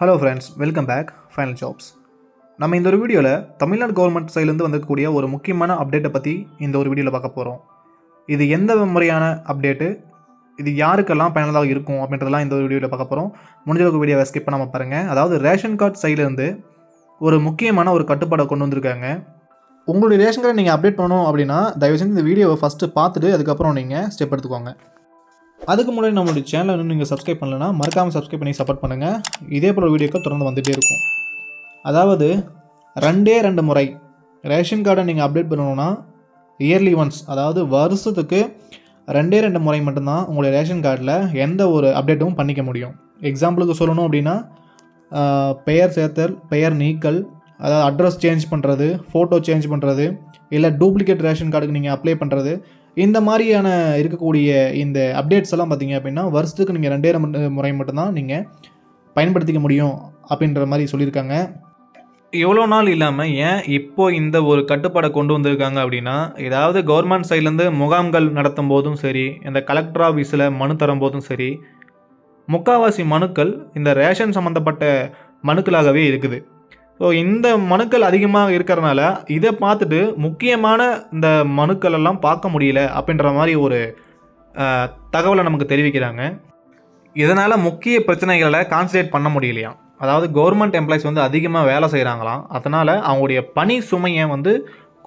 Hello friends welcome back final jobs நம்ம இந்த ஒரு வீடியோவில் தமிழ்நாடு கவர்மெண்ட் சைட்லேருந்து வந்திருக்கக்கூடிய ஒரு முக்கியமான அப்டேட்டை பற்றி இந்த ஒரு வீடியோவில் பார்க்க போகிறோம் இது எந்த முறையான அப்டேட்டு இது யாருக்கெல்லாம் பயனுள்ளதாக இருக்கும் அப்படின்றதெல்லாம் இந்த ஒரு வீடியோவில் பார்க்க போகிறோம் முடிஞ்சளவுக்கு வீடியோவை ஸ்கிப் பண்ணாமல் பாருங்கள் அதாவது ரேஷன் கார்டு சைட்லேருந்து ஒரு முக்கியமான ஒரு கட்டுப்பாடை கொண்டு வந்திருக்காங்க. உங்களுடைய ரேஷன் கார்டை நீங்கள் அப்டேட் பண்ணணும் அப்படின்னா தயவு செஞ்சு இந்த வீடியோவை ஃபஸ்ட்டு பார்த்துட்டு அதுக்கப்புறம் நீங்கள் ஸ்டெப் எடுத்துக்கோங்க. அதுக்கு முன்னாடி நம்மளுடைய சேனலை இன்னும் நீங்கள் சப்ஸ்கிரைப் பண்ணலைன்னா மறக்காமல் சப்ஸ்கிரைப் பண்ணி சப்போர்ட் பண்ணுங்கள் இதே போல் வீடியோக்கள் தொடர்ந்து வந்துகிட்டே இருக்கும். அதாவது ரெண்டே ரெண்டு முறை ரேஷன் கார்டை நீங்கள் அப்டேட் பண்ணணுன்னா இயர்லி ஒன்ஸ் அதாவது வருஷத்துக்கு ரெண்டே ரெண்டு முறை மட்டும்தான் உங்களுடைய ரேஷன் கார்டில் எந்த ஒரு அப்டேட்டும் பண்ணிக்க முடியும். எக்ஸாம்பிளுக்கு சொல்லணும் அப்படின்னா பெயர் சேர்த்தல் பெயர் நீக்கல் அதாவது அட்ரஸ் சேஞ்ச் பண்ணுறது ஃபோட்டோ சேஞ்ச் பண்ணுறது இல்லை டூப்ளிகேட் ரேஷன் கார்டுக்கு நீங்கள் அப்ளை பண்ணுறது இந்த மாதிரியான இருக்கக்கூடிய இந்த அப்டேட்ஸ் எல்லாம் பார்த்தீங்க அப்படின்னா வருஷத்துக்கு நீங்கள் ரெண்டே முறை மட்டும்தான் நீங்கள் பயன்படுத்திக்க முடியும் அப்படின்ற மாதிரி சொல்லியிருக்காங்க. எவ்வளோ நாள் இல்லாமல் ஏன் இப்போது இந்த ஒரு கட்டுப்பாடை கொண்டு வந்திருக்காங்க அப்படின்னா ஏதாவது கவர்மெண்ட் சைட்லேருந்து முகாம்கள் நடத்தும் போதும் சரி இந்த கலெக்டர் ஆஃபீஸில் மனு தரும் போதும் சரி முக்காவாசி மனுக்கள் இந்த ரேஷன் சம்மந்தப்பட்ட மனுக்களாகவே இருக்குது. ஸோ இந்த மனுக்கள் அதிகமாக இருக்கிறனால இதை பார்த்துட்டு முக்கியமான இந்த மனுக்கள் எல்லாம் பார்க்க முடியல அப்படின்ற மாதிரி ஒரு தகவலை நமக்கு தெரிவிக்கிறாங்க. இதனால் முக்கிய பிரச்சனைகளை கான்சன்ட்ரேட் பண்ண முடியலையாம். அதாவது கவர்மெண்ட் எம்ப்ளாயிஸ் வந்து அதிகமாக வேலை செய்கிறாங்களாம் அதனால் அவங்களுடைய பணி சுமையை வந்து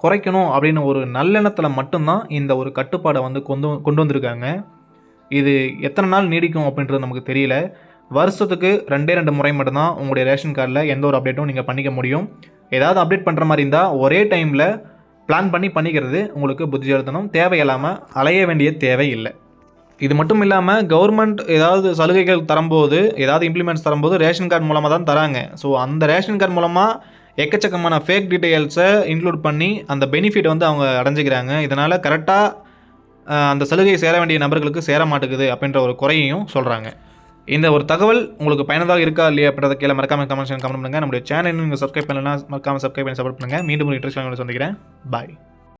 குறைக்கணும் அப்படின்னு ஒரு நல்லெண்ணத்தில் மட்டும்தான் இந்த ஒரு கட்டுப்பாடை வந்து கொண்டு கொண்டு வந்திருக்காங்க. இது எத்தனை நாள் நீடிக்கும் அப்படின்றது நமக்கு தெரியல. வருஷத்துக்கு ரெண்டே ரெண்டு முறை மட்டும்தான் உங்களுடைய ரேஷன் கார்டில் எந்த ஒரு அப்டேட்டும் நீங்கள் பண்ணிக்க முடியும். ஏதாவது அப்டேட் பண்ணுற மாதிரி இருந்தால் ஒரே டைமில் பிளான் பண்ணி பண்ணிக்கிறது உங்களுக்கு புத்தி தேவையில்லாமல் அலைய வேண்டிய தேவை இல்லை. இது மட்டும் இல்லாமல் கவர்மெண்ட் ஏதாவது சலுகைகள் தரும்போது ஏதாவது இம்ப்ளிமெண்ட்ஸ் தரும்போது ரேஷன் கார்டு மூலமாக தான் தராங்க. ஸோ அந்த ரேஷன் கார்டு மூலமாக எக்கச்சக்கமான ஃபேக் டீட்டெயில்ஸை இன்க்ளூட் பண்ணி அந்த பெனிஃபிட் வந்து அவங்க அடைஞ்சிக்கிறாங்க. இதனால் கரெக்டாக அந்த சலுகை சேர வேண்டிய நபர்களுக்கு சேர மாட்டேங்குது அப்படின்ற ஒரு குறையையும் சொல்கிறாங்க இந்த ஒரு தகவல் உங்களுக்கு பயனதாக இருக்கா இல்லையா அப்படின்றத கீழே மறக்காம கமெண்ட்ஸ் கமெண்ட் பண்ணுங்கள் நம்மளுடைய சேனல் நீங்கள் சப்ஸ்கிரைப் பண்ணலாம் மறக்காம சப்ஸ்கிரைப் பண்ணி சப்போர்ட் பண்ணுங்கள் மீண்டும் ஒரு இன்ட்ரெஸ்ட் சந்திக்கிறேன். பாய்